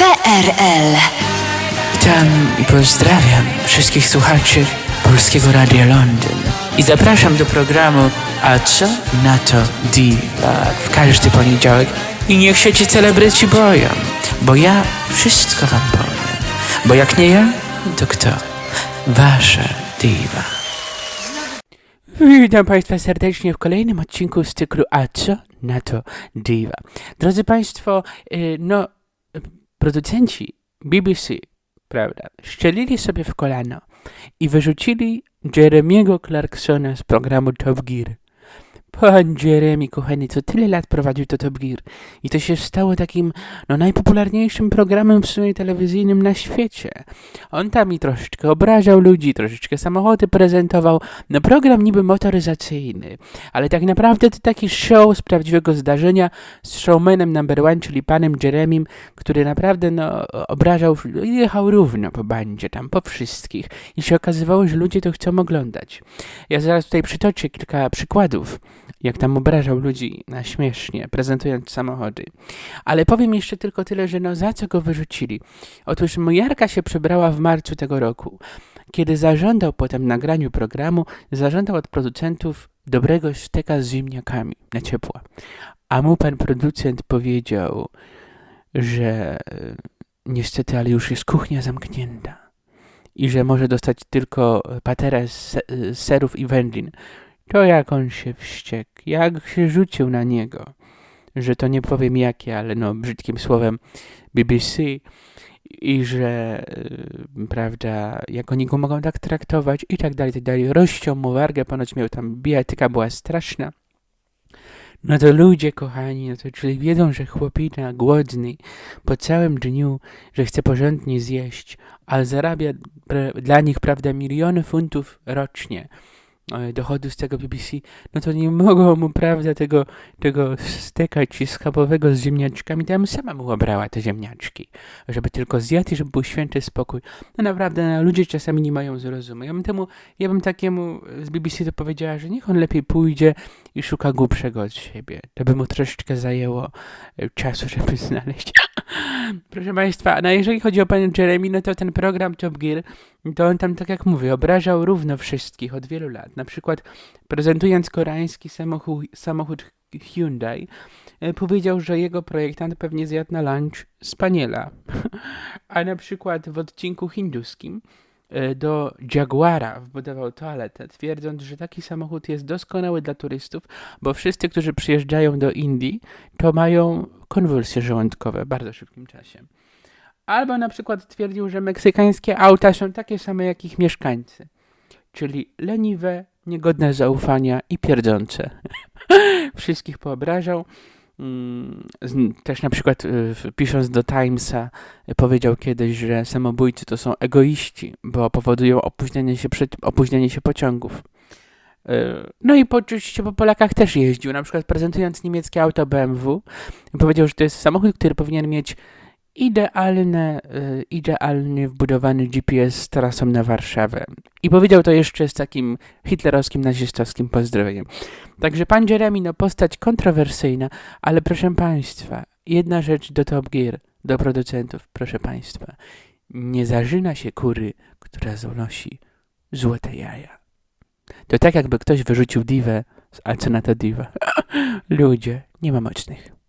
PRL. Witam i pozdrawiam wszystkich słuchaczy Polskiego Radia Londyn i zapraszam do programu A co na to Diva w każdy poniedziałek i niech się ci celebryci boją, bo ja wszystko wam powiem, bo jak nie ja, to kto? Wasza Diva. Witam Państwa serdecznie w kolejnym odcinku z cyklu A co na to Diva. Drodzy Państwo, y, no, producenci BBC, prawda, szczelili sobie w kolano i wyrzucili Jeremiego Clarksona z programu Top Gear. Pan Jeremy, kochany, co tyle lat prowadził to Top Gear i to się stało takim, no, najpopularniejszym programem w sumie telewizyjnym na świecie. On tam i troszeczkę obrażał ludzi, troszeczkę samochody prezentował, no program niby motoryzacyjny, ale tak naprawdę to taki show z prawdziwego zdarzenia z showmanem number one, czyli panem Jeremim, który naprawdę no, obrażał, jechał równo po bandzie tam, po wszystkich i się okazywało, że ludzie to chcą oglądać. Ja zaraz tutaj przytoczę kilka przykładów, jak tam obrażał ludzi na śmiesznie, prezentując samochody. Ale powiem jeszcze tylko tyle, że no za co go wyrzucili? Otóż Mojarka się przebrała w marcu tego roku. Kiedy zażądał po tym nagraniu programu, zażądał od producentów dobrego steka z ziemniakami na ciepło. A mu pan producent powiedział, że e, niestety, ale już jest kuchnia zamknięta i że może dostać tylko paterę z, z serów i wędlin. To jak on się wściekł, jak się rzucił na niego, że to nie powiem jakie, ale no brzydkim słowem BBC i że, y, prawda, jak oni go mogą tak traktować i tak dalej, i tak dalej. Rozciął mu wargę, ponoć miał tam bijatyka, była straszna. No to ludzie, kochani, no to czyli wiedzą, że chłopina głodny po całym dniu, że chce porządnie zjeść, a zarabia dla nich, prawda, miliony funtów rocznie dochodu z tego BBC, no to nie mogą mu, prawda, tego, tego steka ci schabowego z ziemniaczkami, bym sama mu obrała te ziemniaczki, żeby tylko zjadł i żeby był święty spokój. No naprawdę, no, ludzie czasami nie mają zrozumu. Ja bym temu, ja bym takiemu z BBC to powiedziała, że niech on lepiej pójdzie i szuka głupszego od siebie. To by mu troszeczkę zajęło e, czasu, żeby znaleźć. Proszę Państwa, no jeżeli chodzi o panią Jeremy, no to ten program Top Gear, to on tam, tak jak mówię, obrażał równo wszystkich od wielu lat. Na przykład prezentując koreański samochód, samochód Hyundai, e, powiedział, że jego projektant pewnie zjadł na lunch spaniela. A na przykład w odcinku hinduskim do Jaguara wbudował toaletę, twierdząc, że taki samochód jest doskonały dla turystów, bo wszyscy, którzy przyjeżdżają do Indii, to mają konwulsje żołądkowe w bardzo szybkim czasie. Albo na przykład twierdził, że meksykańskie auta są takie same jak ich mieszkańcy, czyli leniwe, niegodne zaufania i pierdzące. Wszystkich poobrażał. Mm, Też na przykład y, pisząc do Timesa y, powiedział kiedyś, że samobójcy to są egoiści, bo powodują opóźnienie się, przed, opóźnienie się pociągów. Y, No i po, oczywiście po Polakach też jeździł, na przykład prezentując niemieckie auto BMW, powiedział, że to jest samochód, który powinien mieć idealne, y, idealnie wbudowany GPS z trasą na Warszawę. I powiedział to jeszcze z takim hitlerowskim, nazistowskim pozdrowieniem. Także pan Jeremy, no postać kontrowersyjna, ale proszę państwa, jedna rzecz do Top Gear, do producentów, proszę państwa. Nie zarzyna się kury, która zanosi złote jaja. To tak jakby ktoś wyrzucił diwę z A co na to diwa. Ludzie, nie ma mocnych.